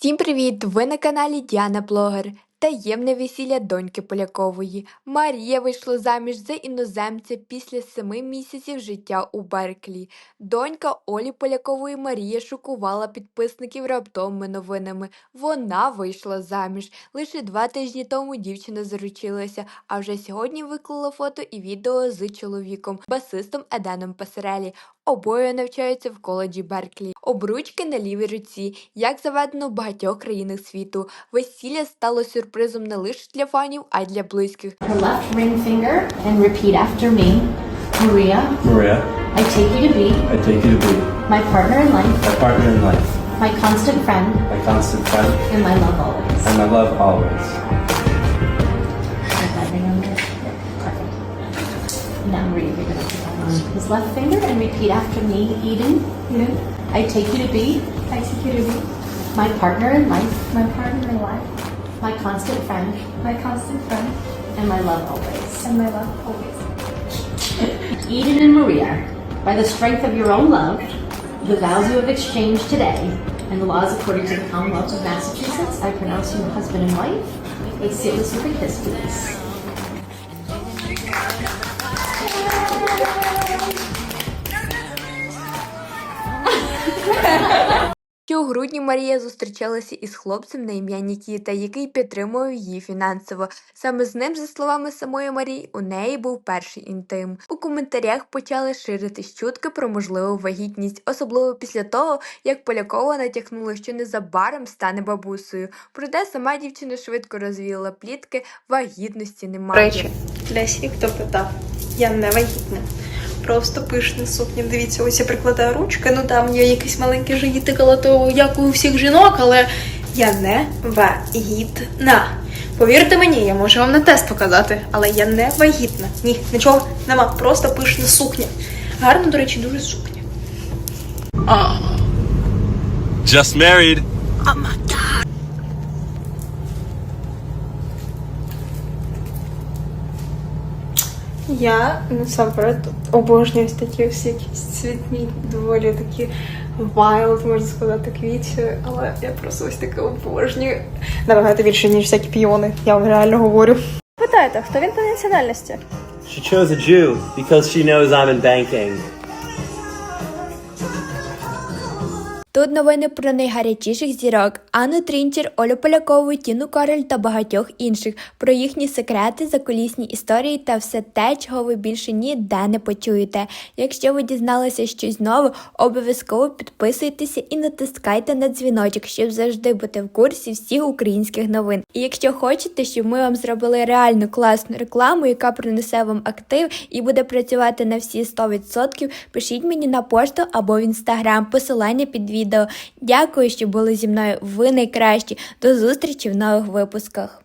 Всім привіт! Ви на каналі Діана Блогер. Таємне весілля доньки Полякової. Марія вийшла заміж за іноземця після семи місяців життя у Берклі. Донька Олі Полякової Марія шокувала підписників раптовими новинами. Вона вийшла заміж. Лише два тижні тому дівчина заручилася, а вже сьогодні виклала фото і відео з чоловіком, басистом Еденом Пасарелі. Обоє навчаються в коледжі Берклі. Обручки на лівій руці, як заведено в багатьох країнах світу. Весілля стало сюрпризом не лише для фанів, а й для близьких. her left ring finger and repeat after me. Maria, Maria, I take you to be I take you to be my partner in life, my partner in life, my constant friend, my constant friend, and my love always. and my love always. Put that ring on there. Perfect. Now Maria, you're gonna Mm-hmm. his left finger and repeat after me. Eden, Eden, I take you to be I take you to be my partner in life, my partner in life, my constant friend, my constant friend, and my love always. and my love always. Eden and Maria, by the strength of your own love, the vows you have exchanged today, and the laws according to the Commonwealth of Massachusetts, I pronounce you husband and wife. Let's seal this with a kiss, please. У грудні Марія зустрічалася із хлопцем на ім'я Нікіта, який підтримував її фінансово. Саме з ним, за словами самої Марії, у неї був перший інтим. У коментарях почали ширитись чутки про можливу вагітність, особливо після того, як Полякова натякнула, що незабаром стане бабусею. Проте сама дівчина швидко розвіяла плітки, вагітності немає. речі, для всіх, хто питав, я не вагітна. Просто пишна сукня. Дивіться, ось я прикладаю ручки, ну там є якийсь маленький живітик, але то як у всіх жінок, але я не вагітна. Повірте мені, я можу вам на тест показати, але я не вагітна. Ні, нічого нема, просто пишна сукня. Гарно, до речі, дуже сукня. Just married. Я насамперед обожнюю такі всі якісь цвітні, доволі такі wild, можна сказати, квіти, але я просто ось таке обожнюю. Набагато більше, ніж всякі піони, я вам реально говорю. Питаєте, хто він по національності? She chose a Jew because she knows I'm in banking. Тут новини про найгарячіших зірок Анну Трінчер, Олю Полякову, Тіну Кароль та багатьох інших, про їхні секрети, закулісні історії та все те, чого ви більше ніде не почуєте. Якщо ви дізналися щось нове, обов'язково підписуйтеся і натискайте на дзвіночок, щоб завжди бути в курсі всіх українських новин. І якщо хочете, щоб ми вам зробили реальну класну рекламу, яка принесе вам актив і буде працювати на всі 100%, пишіть мені на пошту або в інстаграм, посилання під відео. Дякую, що були зі мною. Ви найкращі. До зустрічі в нових випусках.